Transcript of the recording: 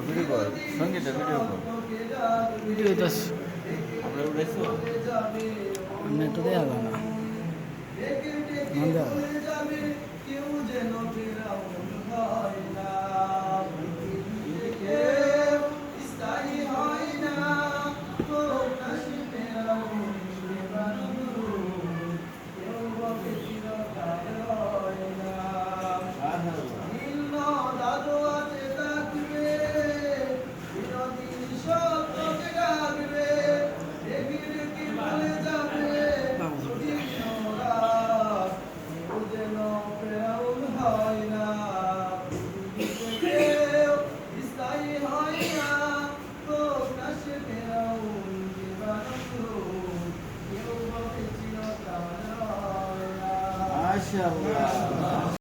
video কর সঙ্গীটা video কর ভিডিও দাস আমরা উড়াইছো আমরা মাশাআল্লাহ